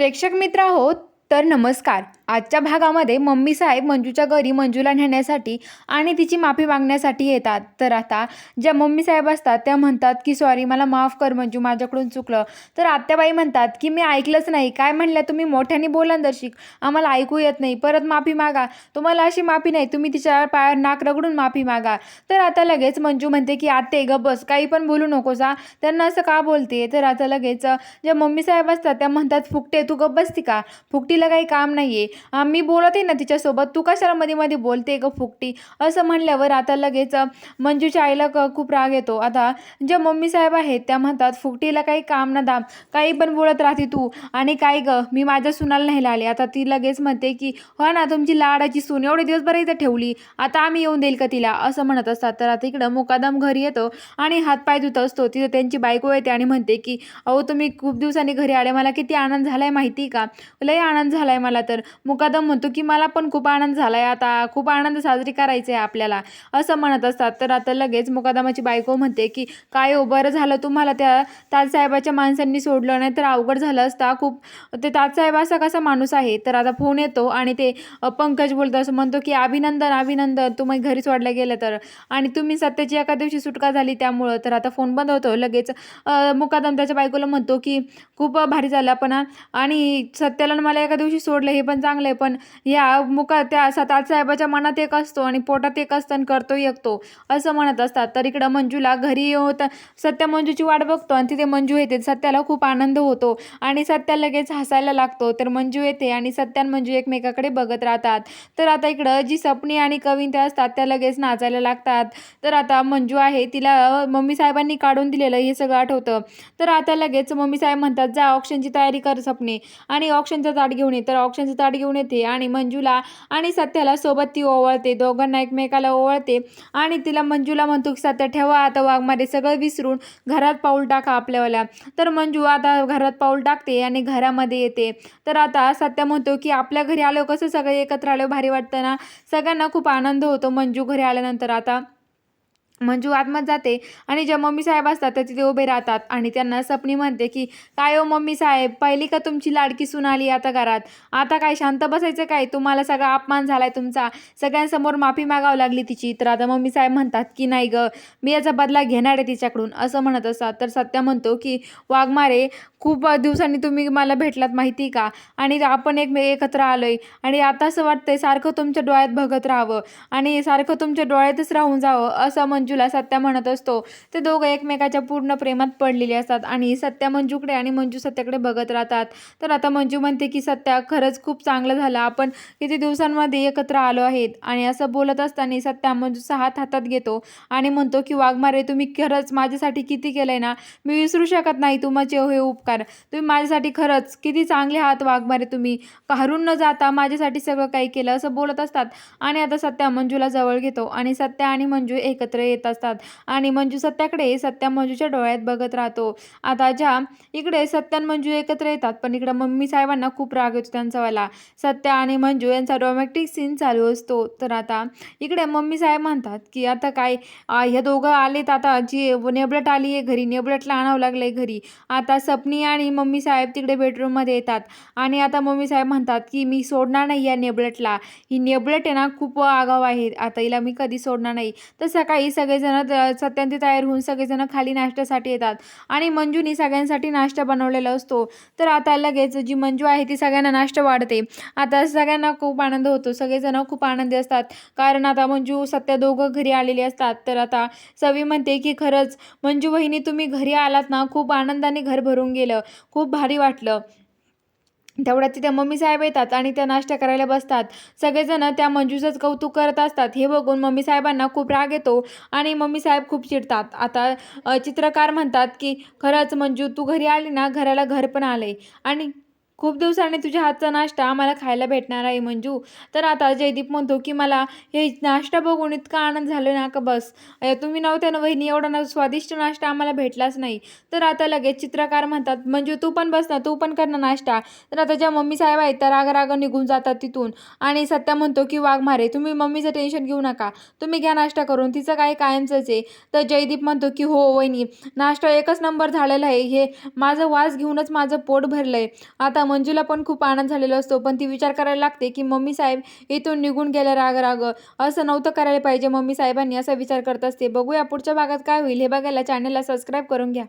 प्रेक्षक मित्र आहोत तर नमस्कार. आजच्या भागामध्ये मम्मी साहेब मंजूच्या घरी मंजूला नेण्यासाठी आणि तिची माफी मागण्यासाठी येतात. तर आता ज्या मम्मी साहेब असतात त्या म्हणतात की सॉरी मला माफ कर मंजू माझ्याकडून चुकलं. तर आत्याबाई म्हणतात की मी ऐकलंच नाही. काय म्हणल्या तुम्ही? मोठ्याने बोलंदर्शिक आम्हाला ऐकू येत नाही. परत माफी मागा. तुम्हाला अशी माफी नाही. तुम्ही तिच्या पायावर नाक रगडून माफी मागा. तर आता लगेच मंजू म्हणते की आत्ते ग बस. काही पण बोलू नकोस हा. त्यांना असं का बोलते? तर आता लगेच ज्या मम्मी साहेब असतात त्या म्हणतात फुकटे तू गप बसती का? फुकटीला काही काम नाही आहे मी बोलत आहे ना तिच्यासोबत. तू कशाला मध्ये मध्ये बोलते ग फुकटी? असं म्हणल्यावर आता लगेच मंजूच्या आईला खूप राग येतो. आता ज्या मम्मी साहेब आहेत त्या म्हणतात फुकटीला काही काम ना दाम. काही पण बोलत राहते तू. आणि काय ग? मी माझ्या सुनाला नाही आले आता ती लगेच म्हणते की हो ना तुमची लाडाची सून एवढे दिवस बरं इथं ठेवली. आता आम्ही येऊन देईल का तिला? असं म्हणत असतात. तर आता इकडं मुकादम घरी येतो आणि हातपाय धुत असतो. तिथं त्यांची बायको येते आणि म्हणते की अहो तुम्ही खूप दिवसांनी घरी आले. मला किती आनंद झालाय माहिती का? लय आनंद झालाय मला तर. मुकादम म्हणतो की मला पण खूप आनंद झाला आहे आता. खूप आनंद साजरी करायचा आहे आपल्याला. असं म्हणत असतात. तर आता लगेच मुकादमाची बायको म्हणते की काय हो बरं झालं तुम्हाला त्या ताजसाहेबाच्या माणसांनी सोडलं नाही तर अवघड झालं असता. खूप ते ताजसाहेब असा कसा माणूस आहे? तर आता फोन येतो आणि ते पंकज बोलतो असं म्हणतो की अभिनंदन अभिनंदन. तुम्ही घरी सोडलं गेलं तर. आणि तुम्ही सत्याची एका दिवशी सुटका झाली त्यामुळं. तर आता फोन बंद होतो. लगेच मुकादम त्याच्या बायकोला म्हणतो की खूप भारी झालं पण आणि सत्याला मला एका दिवशी सोडलं हे पण चांगलं आहे पण या मुका त्या ताजसाहेबाच्या मनात एक असतो आणि पोटात एक असतं आणि करतो एकतो असं म्हणत असतात. तर इकडं मंजूला घरी येऊन सत्या मंजूची वाट बघतो आणि तिथे मंजू येते. सत्याला खूप आनंद होतो आणि सत्या लगेच हसायला लागतो. तर मंजू येते आणि सत्या मंजू एकमेकाकडे बघत राहतात. तर आता इकडं जी सपनी आणि कविता असतात त्या लगेच नाचायला लागतात. तर आता मंजू आहे तिला मम्मी साहेबांनी काढून दिलेलं हे सगळं आठवतं. तर आता लगेच मम्मी साहेब म्हणतात जा ऑप्शनची तयारी कर सपने. आणि ऑप्शनचा ताट घेऊन ये. तर ऑप्शनचं ताट घेऊन येते आणि मंजूला आणि सत्याला सोबत ती ओवळते. दोघांना एकमेकाला ओवळते आणि तिला मंजूला म्हणतो की सत्या ठेवा आता वाघमारे सगळं विसरून घरात पाऊल टाका आपल्यावाल्या तर मंजू आता घरात पाऊल टाकते आणि घरामध्ये येते. तर आता सत्या म्हणतो की आपल्या घरी आलो कसं सगळे एकत्र आलो भारी वाटतं ना? सगळ्यांना खूप आनंद होतो मंजू घरी आल्यानंतर. आता मंजू आतमध्ये जाते आणि ज्या मम्मी साहेब असतात त्या तिथे उभे राहतात. आणि त्यांना सपनी म्हणते की काय हो मम्मी साहेब पहिली का तुमची लाडकी सून आली आता घरात? आता काय शांत बसायचं काय? तुम्हाला सगळा अपमान झालाय तुमचा. सगळ्यांसमोर माफी मागावं लागली तिची. तर आता मम्मी साहेब म्हणतात की नाही ग मी याचा बदला घेणार आहे तिच्याकडून. असं म्हणत असतात. तर सत्या म्हणतो की वाघमारे खूप दिवसांनी तुम्ही मला भेटलात माहिती का? आणि आपण एक एकत्र आलोय. आणि आता असं वाटतंय सारखं तुमच्या डोळ्यात बघत राहावं. आणि सारखं तुमच्या डोळ्यातच राहून जावं. असं मंजूला सत्या म्हणत असतो. ते दोघं एकमेकाच्या पूर्ण प्रेमात पडलेले असतात आणि सत्या मंजूकडे आणि मंजू सत्याकडे बघत राहतात. तर आता मंजू म्हणते की सत्या खरंच खूप चांगलं झालं. आपण किती दिवसांमध्ये एकत्र आलो आहेत? आणि असं बोलत असताना सत्या मंजूचा हात हातात घेतो आणि म्हणतो की वाघमारे तुम्ही खरंच माझ्यासाठी किती केलंय ना? मी विसरू शकत नाही तुमचे हे उपकार. तुम्ही माझ्यासाठी खरंच किती चांगले आहात वाघमारे तुम्ही. हरून न जाता माझ्यासाठी सगळं काही केलं असं बोलत असतात. आणि आता सत्या मंजूला जवळ घेतो आणि सत्या आणि मंजू एकत्र येत असतात. आणि मंजू सत्याकडे सत्या मंजूच्या डोळ्यात बघत राहतो. आता ज्या इकडे सत्यान मंजू एकत्र येतात पण इकडे मम्मी साहेबांना खूप राग येतो त्यांचा वाला सत्या आणि मंजू यांचा रोमॅन्टिक सीन चालू असतो. तर आता इकडे मम्मी साहेब म्हणतात की आता काय ह्या दोघं आलेत आता जी नेबलट आली आहे घरी नेबलटला आणावं लागलं आहे घरी. आता सपनी आणि मम्मी साहेब तिकडे बेडरूममध्ये येतात. आणि आता मम्मी साहेब म्हणतात की मी सोडणार नाही या नेबलटला. ही नेबलट आहे ना खूप आगाव आहे. आता हिला मी कधी सोडणार नाही. तर सकाळी सगळेजण सत्यांती तयार होऊन सगळेजण खाली नाश्त्यासाठी येतात. आणि मंजूनी सगळ्यांसाठी नाश्ता बनवलेला असतो. तर आता लगेच जी मंजू आहे ती सगळ्यांना नाश्ता वाढते. आता सगळ्यांना खूप आनंद होतो. सगळेजण खूप आनंदी असतात. कारण आता मंजू सत्या दोघं घरी आलेली असतात. तर आता सवी म्हणते की खरंच मंजू वहिनी तुम्ही घरी आलात ना खूप आनंदाने घर भरून गेलं. खूप भारी वाटलं. तेवढ्यात तिथे मम्मी साहेब येतात आणि त्या नाश्ता करायला बसतात. सगळेजण त्या मंजूचंच कौतुक करत असतात. हे बघून मम्मी साहेबांना खूप राग येतो आणि मम्मी साहेब खूप चिडतात. आता चित्रकार म्हणतात की खरंच मंजू तू घरी आली ना घराला घर पण आले आणि खूप दिवसांनी तुझ्या हातचा नाश्ता आम्हाला खायला भेटणार आहे मंजू. तर आता जयदीप म्हणतो की मला हे नाश्ता बघून इतका आनंद झालो ना का बस. तुम्ही नव्हत्या ना वहिनी एवढा ना स्वादिष्ट नाश्ता आम्हाला भेटलाच नाही. तर आता लगेच चित्रकार म्हणतात मंजू तू पण बस ना तू पण कर ना नाश्ता. तर आता ज्या मम्मी साहेब आहेत त्या राग राग निघून जातात तिथून. आणि सत्या म्हणतो की वाघ मारे तुम्ही मम्मीचं टेन्शन घेऊ नका. तुम्ही घ्या नाश्ता करून तिचं काय कायमचंच आहे. तर जयदीप म्हणतो की हो वहिनी नाश्ता एकच नंबर झालेला आहे. हे माझं वास घेऊनच माझं पोट भरलं आहे आता मंजूला पण खूप आनंद झालेला असतो पण ती विचार करायला लागते की मम्मी साहेब इथून निघून गेल्या राग राग असं नव्हतं करायला पाहिजे मम्मी साहेबांनी असा विचार करत असते. बघूया पुढच्या भागात काय होईल. हे बघायला चॅनलला सबस्क्राईब करून घ्या.